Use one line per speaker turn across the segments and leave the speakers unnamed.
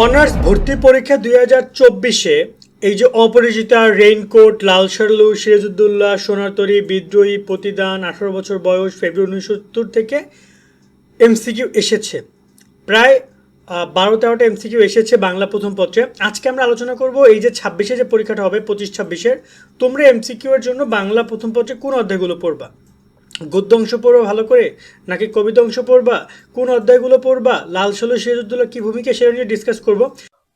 Honours ভর্তি পরীক্ষা দুই হাজার চব্বিশে এই যে অপরিচিতা রেইনকোট লাল শার্লু সিরাজউদ্দৌল্লা সোনারতরী, বিদ্রোহী, প্রতিদান, আঠারো বছর বয়স, ফেব্রুয়ারি উনিশশো সত্তর থেকে এমসিকিউ এসেছে। প্রায় বারো তেরোটা এমসিকিউ এসেছে বাংলা প্রথম পত্রে। আজকে আমরা আলোচনা করব এই যে ছাব্বিশে যে পরীক্ষাটা হবে, পঁচিশ ছাব্বিশের। তোমরা এমসিকিউ এর জন্য বাংলা প্রথম পত্রে কোন অধ্যায়গুলো পড়বা? গদ্য অংশ পড়বা ভালো করে, নাকি কবিতা অংশ পড়বা কোন অধ্যায়গুলো পড়বা, লাল সালু সিরাজউদ্দৌলা কি ভূমিকা সেটা নিয়ে ডিসকাস করব।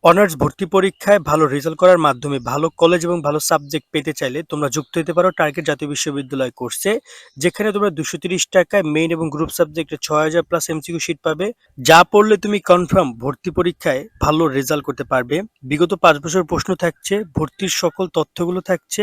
অনার্স ভর্তি পরীক্ষায় ভালো রেজাল্ট করার মাধ্যমে ভালো কলেজ এবং ভালো সাবজেক্ট পেতে চাইলে তোমরা যুক্ত হতে পারো টার্গেট জাতীয় বিশ্ববিদ্যালয় কোর্সে যেখানে তোমরা দুশো তিরিশ টাকায় মেইন এবং গ্রুপ সাবজেক্টে ছয় হাজার প্লাস এমসিকিউ শিট পাবে। যা পড়লে তুমি কনফার্ম ভর্তি পরীক্ষায় ভালো রেজাল্ট করতে পারবে। বিগত পাঁচ বছর প্রশ্ন থাকছে, ভর্তির সকল তথ্যগুলো থাকছে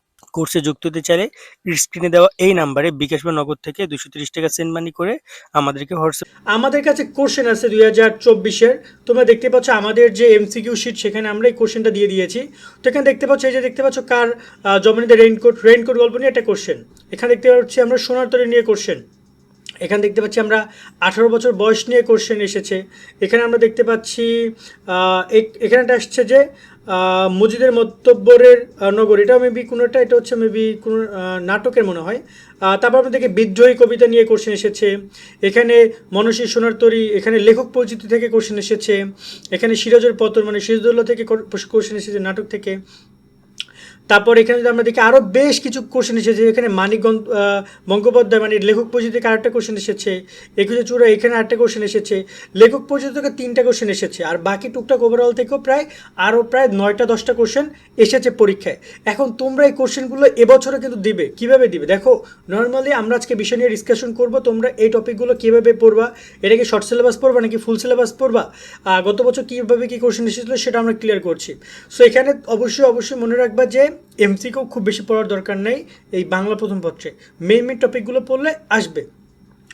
কোর্সে যুক্ত হতে চাইলে স্ক্রিনে দেওয়া এই নাম্বারে বিকাশ বা নগদ থেকে দুশো তিরিশ টাকা সেন্ড মানি করে আমাদেরকে হোয়াটসঅ্যাপ আমাদের কাছে কোশ্চেন আছে দুই হাজার চব্বিশের। তোমরা দেখতে পাচ্ছ আমাদের যে এমসিকিউ শিট সেখানে আমরা এই কোশ্চেনটা দিয়ে দিয়েছি। তো এখানে দেখতে পাচ্ছ, এই যে দেখতে পাচ্ছ কার জমিনিতে রেইনকোট রেইনকোট গল্প নিয়ে একটা কোশ্চেন এখানে দেখতে পাচ্ছি আমরা সোনার তরে নিয়ে কোশ্চেন এখানে দেখতে পাচ্ছি আমরা আঠারো বছর বয়স নিয়ে কোশ্চেন এসেছে। এখানে আমরা দেখতে পাচ্ছি আহ, এক- এখানে একটা আসছে যে মজিদের মন্তব্যের নগর। এটা মেবি কোনোটা এটা হচ্ছে মেবি কোনো নাটকের মনে হয়। তারপর দেখি বিদ্রোহী কবিতা নিয়ে কোশ্চেন এসেছে। এখানে মনসী সোনার তরী এখানে লেখক পরিচিতি থেকে কোশ্চেন এসেছে। এখানে সিরাজের পতন মানে সিরাজদৌল্লা থেকে কোশ্চেন এসেছে নাটক থেকে। তারপর এখানে যদি আমরা দেখি আরও বেশ কিছু কোশ্চেন এসেছে। এখানে মানিক বঙ্গোপাধ্যায় মানে লেখক পরিচিতি থেকে আরেকটা কোশ্চেন এসেছে। একুশে চূড়া এখানে আরেকটা কোশ্চেন এসেছে। লেখক পরিচিতি থেকে তিনটা কোশ্চেন এসেছে। আর বাকি টুকটাক ওভারঅল থেকেও প্রায় আরও প্রায় নয়টা, দশটা কোশ্চেন এসেছে পরীক্ষায়। এখন তোমরা এই কোশ্চেনগুলো এবছরও কিন্তু দিবে। কীভাবে দিবে? দেখো নর্মালি আমরা আজকে বিষয় নিয়ে ডিসকাশন করব। তোমরা এই টপিকগুলো কীভাবে পড়বা? এটা কি শর্ট সিলেবাস পড়বা নাকি ফুল সিলেবাস পড়বা? গত বছর কীভাবে কী কোশ্চেন এসেছিল সেটা আমরা ক্লিয়ার করছি। সো এখানে অবশ্যই অবশ্যই মনে রাখবা যে এমসিকেও খুব বেশি পড়ার দরকার নেই, এই বাংলা প্রথম পত্রে। মেন মেন টপিকগুলো পড়লে আসবে।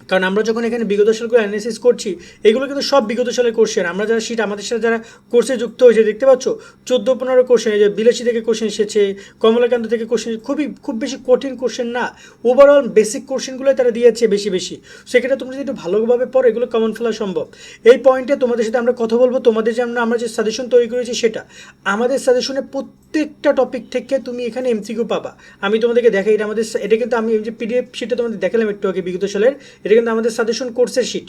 কারণ আমরা যখন এখানে বিগত সালগুলো অ্যানালিসিস করছি, এগুলো কিন্তু সব বিগত সালের কোশ্চেন আমরা যারা সিট আমাদের সাথে যারা কোর্সে যুক্ত হয়েছে, দেখতে পাচ্ছ, চোদ্দ পনেরো কোশ্চেন এই যে বিলাসী থেকে কোশ্চেন এসেছে, কমলাকান্ত থেকে কোশ্চেন খুবই, খুব বেশি কঠিন কোশ্চেন না। ওভারঅল বেসিক কোশ্চেনগুলো তারা দিয়েছে বেশি বেশি। সেক্ষেত্রে তুমি যদি একটু ভালোভাবে পড়ো, এগুলো কমন ফেলা সম্ভব। এই পয়েন্টে তোমাদের সাথে আমরা কথা বলব, তোমাদের যে আমরা আমরা যে সাজেশন তৈরি করেছি সেটা। আমাদের সাজেশনে প্রত্যেকটা টপিক থেকে তুমি এখানে এমসিকিউ পাবা। আমি তোমাদেরকে দেখাই, এটা আমাদের, এটা কিন্তু আমি যে পিডিএফ শিটটা তোমাদের দেখালাম একটু আগে বিগত সালের, এটা কিন্তু আমাদের সাজেশন কোর্সের শিট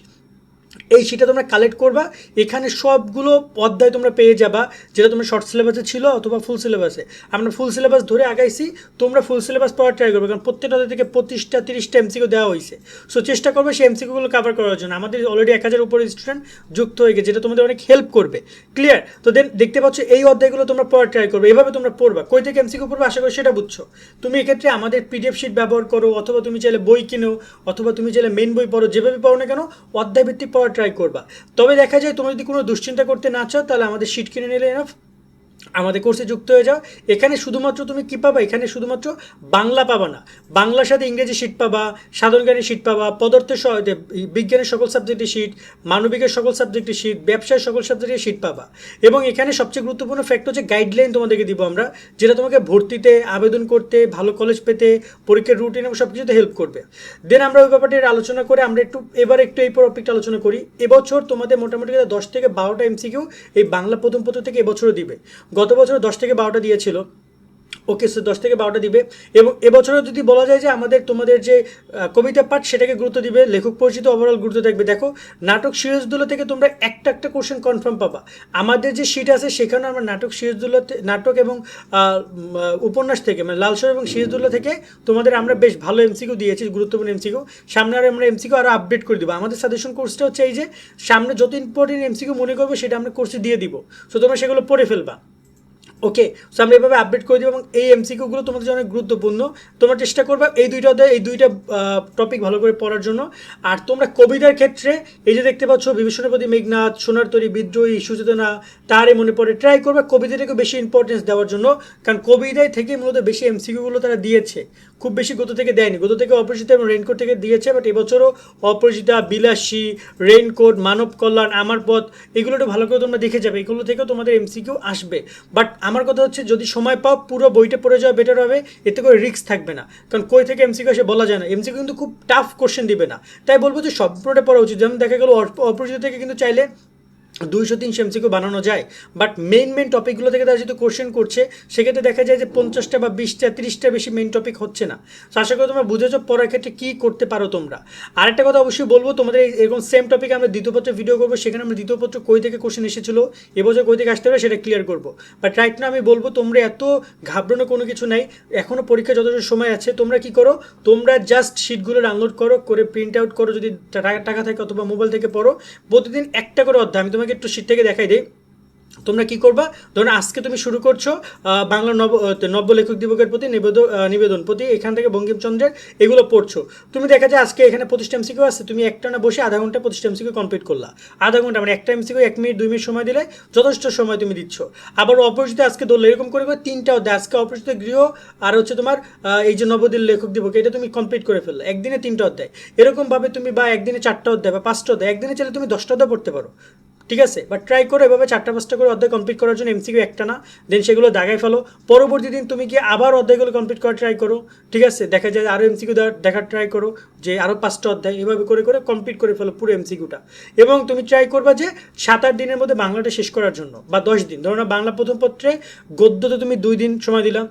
এই শিটটা তোমরা কালেক্ট করবা, এখানে সবগুলো অধ্যায় তোমরা পেয়ে যাবা, যেটা তোমার শর্ট সিলেবাসে ছিল অথবা ফুল সিলেবাসে আমরা ফুল সিলেবাস ধরে আগাইছি, তোমরা ফুল সিলেবাস পড়ার ট্রাই করবে, কারণ প্রত্যেকটা থেকে পঁচিশটা, তিরিশটা এমসিকিউ দেওয়া হয়েছে সো চেষ্টা করবে সেই এমসিকিউগুলো কভার করার জন্য। আমাদের অলরেডি এক হাজার উপরে স্টুডেন্ট যুক্ত হয়ে গেছে, যেটা তোমাদের অনেক হেল্প করবে। ক্লিয়ার তো দেন দেখতে পাচ্ছ এই অধ্যায়গুলো তোমরা পড়ার ট্রাই করবে। এভাবে তোমরা পড়বা। কই থেকে এমসিকিউ পড়বে? আশা করি সেটা বুঝছ। তুমি এক্ষেত্রে আমাদের পিডিএফ শিট ব্যবহার করো, অথবা তুমি চাইলে বই কিনো, অথবা তুমি চাইলে মেন বই পড়ো, যেভাবে পড়ো না কেন অধ্যায় ভিত্তিক পড়ার ট্রাই করবা। তবে দেখা যায়, তোমরা যদি কোনো দুশ্চিন্তা করতে না চাও, তাহলে আমাদের শিট কিনে নিলে এনাফ আমাদের কোর্সে যুক্ত হয়ে যাও। এখানে শুধুমাত্র তুমি কি পাবা? এখানে শুধুমাত্র বাংলা পাবা না। বাংলার সাথে ইংরেজি শিট পাবা, সাধারণ জ্ঞানের শিট পাবা, পদার্থের বিজ্ঞানের সকল সাবজেক্টের শিট মানবিকের সকল সাবজেক্টের শিট ব্যবসায়ের সকল সাবজেক্টের শিট পাবা। এবং এখানে সবচেয়ে গুরুত্বপূর্ণ ফ্যাক্ট হচ্ছে গাইডলাইন তোমাদেরকে দিব আমরা, যেটা তোমাকে ভর্তিতে আবেদন করতে, ভালো কলেজ পেতে, পরীক্ষার রুটিন এবং সব কিছুতে হেল্প করবে। দেন আমরা ওই ব্যাপারটা আলোচনা করে আমরা একটু এবার একটু এই টপিকটা আলোচনা করি। এবছর তোমাদের মোটামুটি দশ থেকে বারোটা এমসিকিউ এই বাংলা প্রথম পত্র থেকে এবছরও দিবে। গত বছর দশ থেকে বারোটা দিয়েছিল। ওকে, সো দশ থেকে বারোটা দিবে। এবং এবছরও যদি বলা যায় যে আমাদের, তোমাদের যে কবিতা পাঠ, সেটাকে গুরুত্ব দিবে, লেখক পরিচিত ওভারঅল গুরুত্ব থাকবে। দেখো, নাটক সিরিজগুলো থেকে তোমরা একটা একটা কোশ্চেন কনফার্ম পাবা। আমাদের যে শিট আছে সেখানে আমরা নাটক সিরিজগুলো নাটক এবং উপন্যাস থেকে মানে লালসর এবং সিরিজগুলো থেকে তোমাদের আমরা বেশ ভালো এমসিকিউ দিয়েছি, গুরুত্বপূর্ণ এমসিকিউ সামনে আর আমরা এমসিকিউ আরও আপডেট করে দেবো। আমাদের সাজেশন কোর্সটা হচ্ছে এই যে, সামনে যত ইম্পর্টেন্ট এমসিকিউ মনে করব, সেটা আমরা কোর্সে দিয়ে দিব। সো তোমরা সেগুলো পড়ে ফেলবা। ওকে সো আমরা এভাবে আপডেট করে দিব এবং এই এমসিকিউগুলো তোমাদের জন্য অনেক গুরুত্বপূর্ণ। তোমরা চেষ্টা করবে এই দুইটা এই দুইটা টপিক ভালো করে পড়ার জন্য। আর তোমরা কবিতার ক্ষেত্রে এই যে দেখতে পাচ্ছ বিভীষণপতি মেঘনাথ সোনার তরী, বিদ্রোহী, সুচেতনা, তারই মনে পড়ে। ট্রাই করবে কবিতাটাকে বেশি ইম্পর্টেন্স দেওয়ার জন্য, কারণ কবিতায় থেকে মূলত বেশি এমসিকিউগুলো তারা দিয়েছে। খুব বেশি গত থেকে দেয়নি। গত থেকে অপরিচিতা এবং রেইনকোট থেকে দিয়েছে বাট এবছরও অপরিচিতা, বিলাসী রেইনকোট মানব কল্যাণ, আমার পথ এগুলো একটু ভালো করে তোমরা দেখে যাবে। এগুলো থেকেও তোমাদের এমসিকিউ আসবে। বাট আমার কথা হচ্ছে, যদি সময় পাও, পুরো বইটা পড়ে যাওয়া বেটার হবে। এতে করে রিস্ক থাকবে না। কারণ কই থেকে এমসিকিউ এসে বলা যায় না। এমসিকিউ কিন্তু খুব টাফ কোশ্চেন দিবে না। তাই বলব যে সবটা পড়া উচিত। যেমন দেখা গেল অপরিচিত থেকে কিন্তু চাইলে দুইশো তিনশো এমসিকিউ বানানো যায় বাট মেইন মেইন টপিকগুলো থেকে তারা যেহেতু কোশ্চেন করছে, সেক্ষেত্রে দেখা যায় যে পঞ্চাশটা বা বিশটা, তিরিশটা বেশি মেইন টপিক হচ্ছে না। তো আশা করি তোমরা বুঝেছ পড়ার ক্ষেত্রে কী করতে পারো তোমরা। আরেকটা কথা অবশ্যই বলব, তোমাদের এরকম সেম টপিক আমরা দ্বিতীয় পত্রে ভিডিও করব, সেখানে আমরা দ্বিতীয়পত্র কই থেকে কোশ্চেন এসেছিল এবছর কই থেকে আসতে পারে সেটা ক্লিয়ার করব। বাট রাইট না আমি বলব, তোমরা এত ঘাবড়ানো কোনো কিছু নাই এখনও পরীক্ষা যথেষ্ট সময় আছে, তোমরা কি করো, তোমরা জাস্ট শিটগুলো ডাউনলোড করো, করে প্রিন্ট আউট করো, যদি টাকা টাকা থাকে অথবা মোবাইল থেকে পড়ো, প্রতিদিন একটা করে অধ্যায়, আমি তোমাকে একটু শিট থেকে দেখাই দিই। তোমরা কি করবা? ধরুন আজকে তুমি শুরু করছ বাংলা নব নব্য লেখক দিবকের প্রতি নিবেদন নিবেদন প্রতি এখান থেকে বঙ্কিমচন্দ্রের এগুলো পড়ছো। তুমি দেখা যায় আজকে এখানে পঁচিশটা এমসিকিউ আছে, তুমি একটা না বসে আধা ঘণ্টা পঁচিশটা এমসিকিউ কমপ্লিট করলা। আধা ঘণ্টা মানে একটা এমসিকিউ, এক মিনিট, দুই মিনিট সময় দিলে যথেষ্ট সময় তুমি দিচ্ছ। আবার অপরিচিত আজকে ধরলে এরকম করে করে তিনটা অধ্যায়, আজকে অপরিচিত গৃহ আর হচ্ছে তোমার এই যে নবদিন লেখক দিবস এটা তুমি কমপ্লিট করে ফেললে। একদিনে তিনটা অধ্যায়। এরকমভাবে তুমি বা একদিনে চারটা অধ্যায় বা পাঁচটা অধ্যায়, একদিনে চাইলে তুমি দশটা অধ্যায় পড়তে পারো। ঠিক আছে? বাট ট্রাই করো, এভাবে চারটা পাঁচটা করে অধ্যায় কমপ্লিট করার জন্য এমসিকিউ একটা না দেন সেগুলো দাগায় ফেলো। পরবর্তী দিন তুমি কি আবার অধ্যায়গুলো কমপ্লিট করার ট্রাই করো, ঠিক আছে? দেখা যায় আরও এমসিকিউ দেখার ট্রাই করো, যে আরও পাঁচটা অধ্যায় এভাবে করে করে কমপ্লিট করে ফেলো পুরো এমসিকিউটা এবং তুমি ট্রাই করবা যে সাত আট দিনের মধ্যে বাংলাটা শেষ করার জন্য, বা দশ দিন। ধরো না বাংলা প্রথম পত্রে গদ্যতে তুমি দুই দিন সময় দিলাম।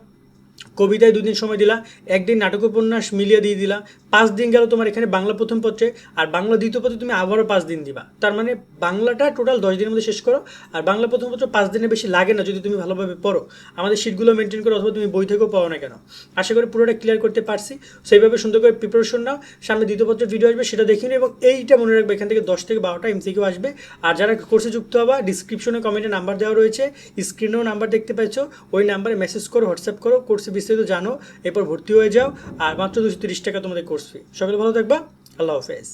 কবিতায় দুদিন সময় দিলা, একদিন নাটক উপন্যাস মিলিয়ে দিয়ে দিলা, পাঁচ দিন গেল তোমার এখানে বাংলা প্রথম পত্রে, আর বাংলা দ্বিতীয় পত্রে তুমি আবারও পাঁচ দিন দিবা। তার মানে বাংলাটা টোটাল দশ দিনের মধ্যে শেষ করো, আর বাংলা প্রথম পত্র পাঁচ দিনের বেশি লাগে না যদি তুমি ভালোভাবে পড়ো। আমাদের শিটগুলো মেনটেন করো অথবা তুমি বই থেকেও পাও না কেন। আশা করি পুরোটা ক্লিয়ার করতে পারছি। সেইভাবে সুন্দর করে প্রিপারেশন নাও। সামনে দ্বিতীয় পত্রের ভিডিও আসবে, সেটা দেখে এবং এইটা মনে রাখবে, এখান থেকে দশ থেকে বারোটা এমসিকিউ আসবে। আর যারা কোর্সে যুক্ত হবা ডিসক্রিপশনে কমেন্টে নাম্বার দেওয়া রয়েছে। স্ক্রিনেও নাম্বার দেখতে পাচ্ছ ওই নাম্বারে মেসেজ করো হোয়াটসঅ্যাপ করো কোর্সে বিস্তারিত জানো, এরপর ভর্তি হয়ে যাও, আর মাত্র দুশো তিরিশ টাকা তোমাদের কোর্স ফি সকলে ভালো থাকবা, আল্লাহ হাফেজ।